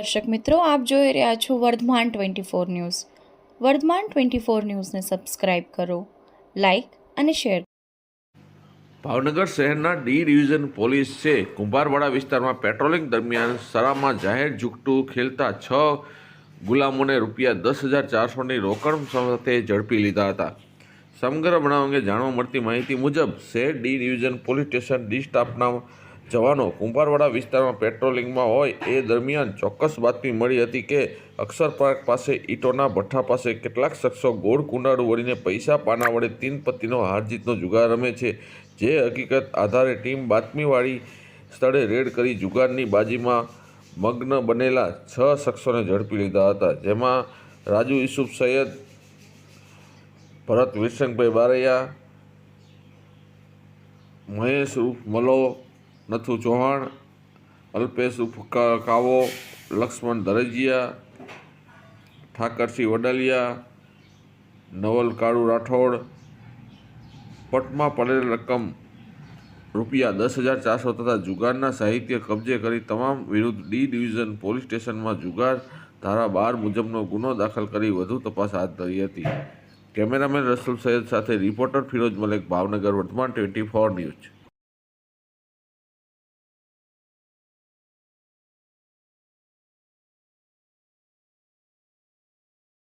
દર્શક મિત્રો, આપ જોઈ રહ્યા છો Vardhman twenty four news. Vardhman twenty four ન્યૂઝને સબસ્ક્રાઇબ કરો, લાઇક અને શેર ભાવનગર શહેરના ડી ડિવિઝન પોલીસ કુંભારવાડા વિસ્તારમાં પેટ્રોલિંગ દરમિયાન સરામાં જાહેર ઝૂકટું ખેલતા છ ગુલામોને રૂપિયા દસ હજાર ચારસોની રોકડ સાથે ઝડપી લીધા હતા. સમગ્ર બનાવ અંગે જાણવા મળતી માહિતી મુજબ, શહેર D division police station D સ્ટાફના જવાનો કુંભારવાડા વિસ્તારમાં પેટ્રોલિંગમાં હોય એ દરમિયાન ચોક્કસ બાતમી મળી હતી કે અક્ષર પાર્ક પાસે ઈટોના ભઠ્ઠા પાસે કેટલાક શખ્સો ગોળ કુંડાળું વળીને પૈસા પાના વડે તીન પત્તીનો હારજીતનો જુગાર રમે છે. જે હકીકત આધારે ટીમ બાતમીવાળી સ્થળે રેડ કરી જુગારની બાજીમાં મગ્ન બનેલા છ શખ્સોને ઝડપી લીધા હતા. જેમાં રાજુ યુસુફ, સૈયદ ભરત વિરસંગભાઈ બારૈયા, મહેશ રૂપ મલો નથુ ચૌહાણ, અલ્પેશ કાવો, લક્ષ્મણ દરજીયા, ઠાકરસિંહ વડાલિયા, નવલ કાળુ રાઠોડ, પટમાં પડેલ રકમ રૂપિયા દસ હજાર ચારસો તથા જુગારના સાહિત્ય કબજે કરી તમામ વિરુદ્ધ ડી ડિવિઝન પોલીસ સ્ટેશનમાં જુગાર ધારા બાર મુજબનો ગુનો દાખલ કરી વધુ તપાસ હાથ ધરી હતી. કેમેરામેન રસુલ સૈયદ સાથે રિપોર્ટર ફિરોજ મલેક, ભાવનગર વર્તમાન ટ્વેન્ટી ફોર ન્યૂઝ.